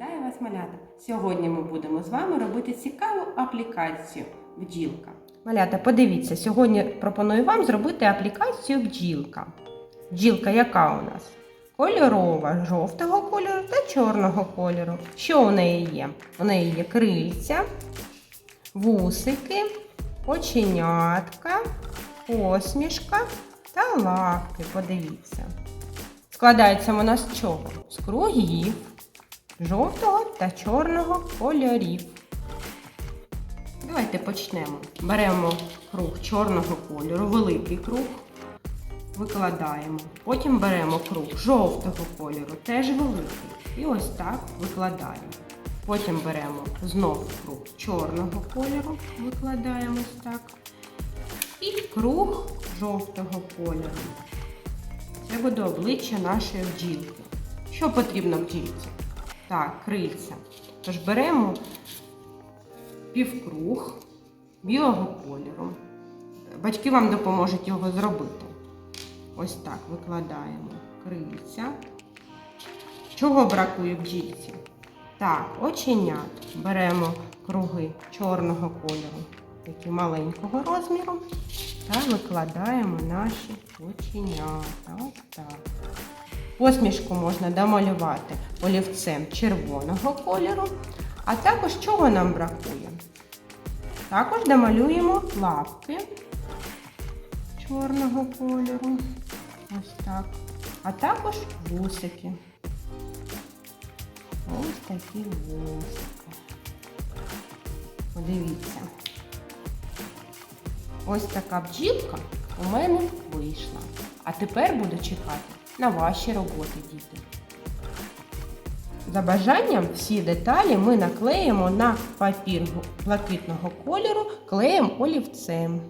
Вітаю вас, малята! Сьогодні ми будемо з вами робити цікаву аплікацію бджілка. Малята, подивіться, сьогодні пропоную вам зробити аплікацію бджілка. Бджілка яка у нас? Кольорова, жовтого кольору та чорного кольору. Що у неї є? У неї є крильця, вусики, оченятка, посмішка та лапки. Подивіться. Складається вона з чого? З кругів, жовтого та чорного кольорів. Давайте почнемо. Беремо круг чорного кольору, великий круг, викладаємо. Потім беремо круг жовтого кольору, теж великий. І ось так викладаємо. Потім беремо знову круг чорного кольору, викладаємо ось так. І круг жовтого кольору. Це буде обличчя нашої бджілки. Що потрібно бджілці? Так, крильця. Тож беремо півкруг білого кольору. Батьки вам допоможуть його зробити. Ось так викладаємо крильця. Чого бракує бджілці? Так, оченят. Беремо круги чорного кольору, такі маленького розміру, та викладаємо наші оченята. Ось так. Посмішку можна домалювати олівцем червоного кольору, а також чого нам бракує? Також домалюємо лапки чорного кольору. Ось так. А також вусики. Ось такі вусики. Подивіться. Ось така бджілка у мене вийшла. А тепер буду чекати на ваші роботи, діти. За бажанням всі деталі ми наклеїмо на папір блакитного кольору клеєм олівцем.